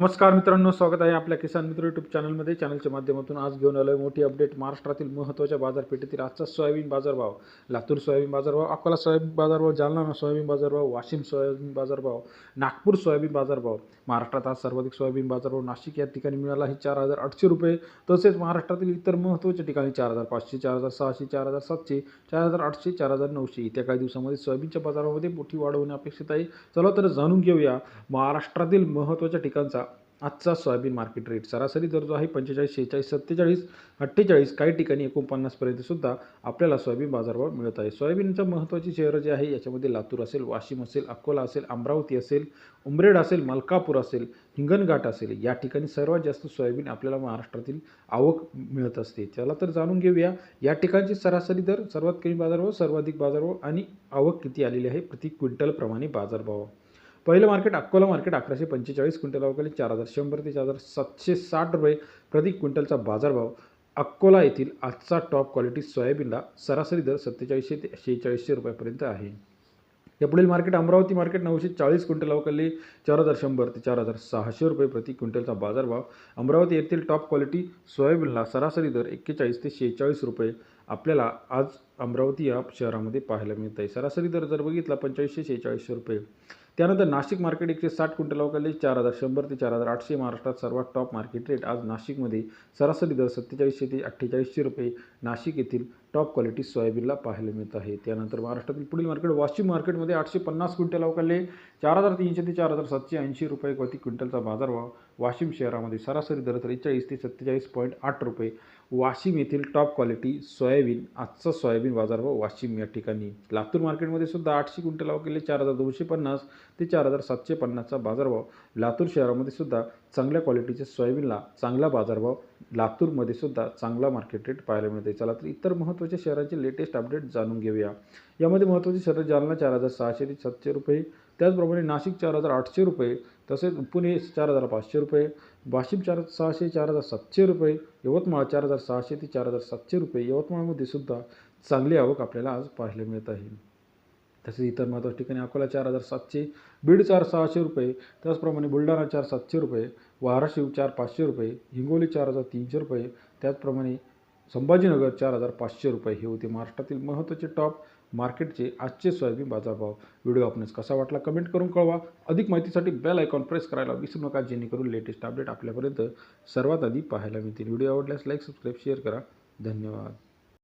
नमस्कार मित्रांनो स्वागत आहे आपल्या किसान मित्र यूट्यूब चॅनलमध्ये चॅनलच्या माध्यमातून आज घेऊन आलो आहे मोठी अपडेट महाराष्ट्रातील महत्त्वाच्या बाजारपेठेतील आजचा सोयाबीन बाजारभाव. लातूर सोयाबीन बाजारभाव अकोला सोयाबीन बाजारभाव जालना सोयाबीन बाजारभाव वाशिम सोयाबीन बाजारभाव नागपूर सोयाबीन बाजारभाव. महाराष्ट्रात आज सर्वाधिक सोयाबीन बाजारभाव नाशिक या ठिकाणी मिळाला आहे चार हजार आठशे रुपये. तसेच महाराष्ट्रातील इतर महत्त्वाच्या ठिकाणी चार हजार पाचशे चार हजार सहाशे चार हजार सातशे चार हजार आठशे चार हजार नऊशे. येत्या काही दिवसामध्ये सोयाबीनच्या बाजारामध्ये मोठी वाढ होणे अपेक्षित आहे. चला तर जाणून घेऊया महाराष्ट्रातील महत्त्वाच्या ठिकाणचा आजचा सोयाबीन मार्केट रेट सरासरी दर जो आहे पंचेचाळीस शेहेचाळीस सत्तेचाळीस अठ्ठेचाळीस काही ठिकाणी एकोणपन्नासपर्यंत सुद्धा आपल्याला सोयाबीन बाजारभाव मिळत आहे. सोयाबीनचं महत्त्वाची शहरं जे आहे याच्यामध्ये लातूर असेल वाशिम असेल अकोला असेल अमरावती असेल उमरेड असेल मलकापूर असेल हिंगणघाट असेल या ठिकाणी सर्वात जास्त सोयाबीन आपल्याला महाराष्ट्रातील आवक मिळत असते. त्याला तर जाणून घेऊया या ठिकाणची सरासरी दर सर्वात कमी बाजारभाव सर्वाधिक बाजारभाव आणि आवक किती आलेली आहे प्रति क्विंटलप्रमाणे बाजारभाव. पहिलं मार्केट अकोला मार्केट अकराशे पंचेचाळीस क्विंटल अवकाली चार हजार शंभर ते चार हजार सातशे साठ रुपये प्रति क्विंटलचा बाजारभाव अकोला येथील आजचा टॉप क्वालिटी सोयाबीनला सरासरी दर सत्तेचाळीसशे ते शेहेचाळीसशे रुपयापर्यंत आहे. या पुढील मार्केट अमरावती मार्केट नऊशे चाळीस क्विंटल अवकाली चार हजार शंभर ते चार हजार सहाशे रुपये प्रति क्विंटलचा बाजारभाव अमरावती येथील टॉप क्वालिटी सोयाबीनला सरासरी दर एक्केचाळीस ते शेहेचाळीस रुपये आपल्याला आज अमरावती या शहरामध्ये पाहायला मिळत आहे सरासरी दर जर बघितला पंचेचाळीसशे शेहेचाळीसशे रुपये. त्यानंतर नाशिक मार्केट एकशे साठ क्विंटल अवकाली चार हजार शंभर ते चार हजार आठशे महाराष्ट्रात सर्वात टॉप मार्केट रेट आज नाशिकमध्ये सरासरी दर सत्तेचाळीसशे ते अठ्ठेचाळीसशे रुपये नाशिक येथील टॉप क्वालिटी सोयाबीनला पाहायला मिळत आहे. त्यानंतर महाराष्ट्रातील पुढील मार्केट वाशिम मार्केटमध्ये आठशे पन्नास क्विंटल अवकाले चार हजार तीनशे ते चार हजार सातशे ऐंशी रुपये प्रति क्विंटलचा बाजारभाव वाशिम शहरामध्ये सरासरी दर त्रेचाळीस ते सत्तेचाळीस पॉईंट आठ रुपये. वाशिम येथील टॉप क्वालिटी सोयाबीन आजचा सोयाबीन बाजारभाव वाशिम या ठिकाणी. लातूर मार्केटमध्ये सुद्धा आठशे क्विंटल अवकेले चार हजार दोनशे पन्नास ते चार हजार सातशे पन्नासचा बाजारभाव लातूर शहरामध्ये सुद्धा चांगल्या क्वालिटीच्या सोयाबीनला चांगला बाजारभाव लातूरमध्ये सुद्धा चांगला मार्केट रेट पाहायला मिळते चला तर इतर महत्त्वाच्या शहरांचे लेटेस्ट अपडेट जाणून घेऊया. यामध्ये महत्त्वाचे शहर जालना चार हजार सहाशे ते सातशे रुपये त्याचप्रमाणे नाशिक चार हजार आठशे रुपये तसेच पुणे चार हजार पाचशे रुपये वाशिम चार सहाशे चार हजार सातशे रुपये यवतमाळ चार हजार सहाशे ते चार हजार सातशे रुपये यवतमाळमध्ये सुद्धा चांगली आवक आपल्याला आज पाहायला मिळत आहे. तसेच इतर महत्त्वाच्या ठिकाणी अकोला चार हजार सातशे बीड चार सहाशे रुपये त्याचप्रमाणे बुलढाणा चार सातशे रुपये वाराशिव चार पाचशे रुपये हिंगोली चार हजार तीनशे रुपये त्याचप्रमाणे संभाजीनगर चार हजार पाचशे रुपये हे होते महाराष्ट्रातील महत्त्वाचे टॉप मार्केटचे आजचे सोयाबीन बाजारभाव. व्हिडिओ आपणास कसा वाटला कमेंट करून कळवा. अधिक माहितीसाठी बेल आयकॉन प्रेस करायला विसरू नका जेणेकरून लेटेस्ट अपडेट आपल्यापर्यंत सर्वात आधी पाहायला मिळतील. व्हिडिओ आवडल्यास लाईक सबस्क्राईब शेअर करा. धन्यवाद.